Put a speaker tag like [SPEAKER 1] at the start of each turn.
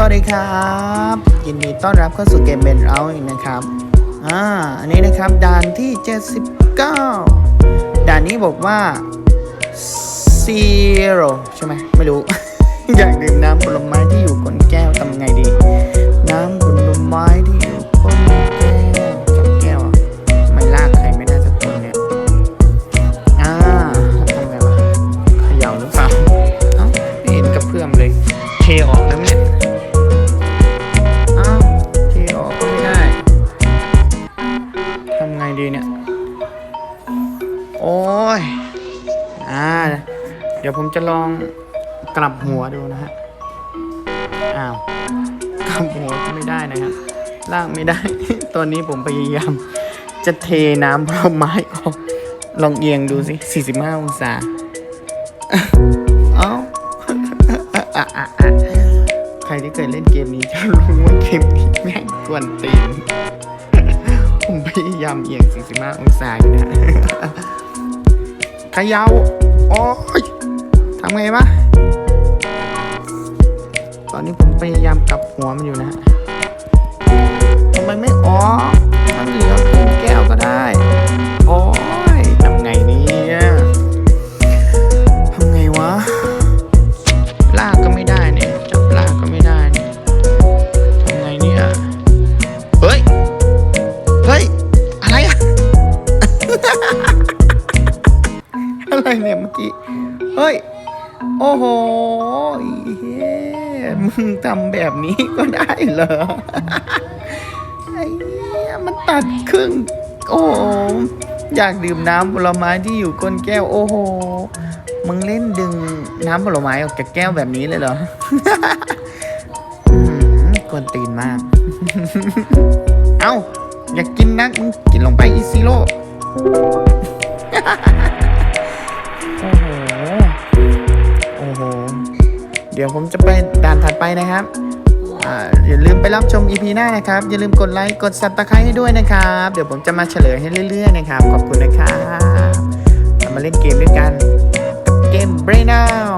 [SPEAKER 1] สวัสดีครับ ยินดีต้อนรับเข้าสู่เกมเบนเอาอีกนะครับอ่าอันนี้นะครับด่านที่ 79 ด่านนี้บอกว่า zero ใช่ไหมไม่รู้ อยากดื่มน้ำผลไม้ที่อยู่ก้นแก้วทำไงดี น้ำผลไม้ที่อยู่ก้นแก้วจับแก้วอะไม่ลากใครไม่ได้สักคนเนี่ยอ่าทำไงวะเขย่าหรือเปล่าเอ้าไม่เห็นกระเพื่อมเลยเทออกแล้วเนี่ย โอ้ย อ่า เดี๋ยวผมจะลองกลับหัวดูนะฮะ อ้าว กลับหัวไม่ได้นะครับ ลากไม่ได้ ตอนนี้ผมพยายาม จะเทน้ำผลไม้ออก ลองเอียงดูสิ 45 องศา เอ้าใครที่เคยเล่นเกมนี้จะรู้ว่าเกมนี้แม่งกวนตีนผมพยายามเอียง45องศาอยู่นะ เขยาโอ้ยทำไงวะตอนนี้ผมพยายามกลับหัวมันอยู่นะฮะทำไมไม่ออก อะไรเนี่ยเมื่อกี้ เฮ้ย โอ้โหเฮ้มึงทำแบบนี้ก็ได้เหรอ ไอ้เหี้ยมันตัดครึ่ง โอ้อยากดื่มน้ำผลไม้ที่อยู่ก้นแก้ว โอ้โห มึงเล่นดึงน้ำผลไม้ออกจากแก้วแบบนี้เลยเหรออื้อหือกวนตีนมาก เอ้า อยากกินนักมึงกินลงไปอีซิโร่ โอ้โห โอ้โห เดี๋ยวผมจะไปด่านถัดไปนะครับ อ่า อย่าลืมไปรับชม EP หน้านะครับ อย่าลืมกดไลค์ กด subscribe ให้ด้วยนะครับ เดี๋ยวผมจะมาเฉลยให้เรื่อย ๆ นะครับ ขอบคุณนะครับ มาเล่นเกมด้วยกันกเกม Brain Out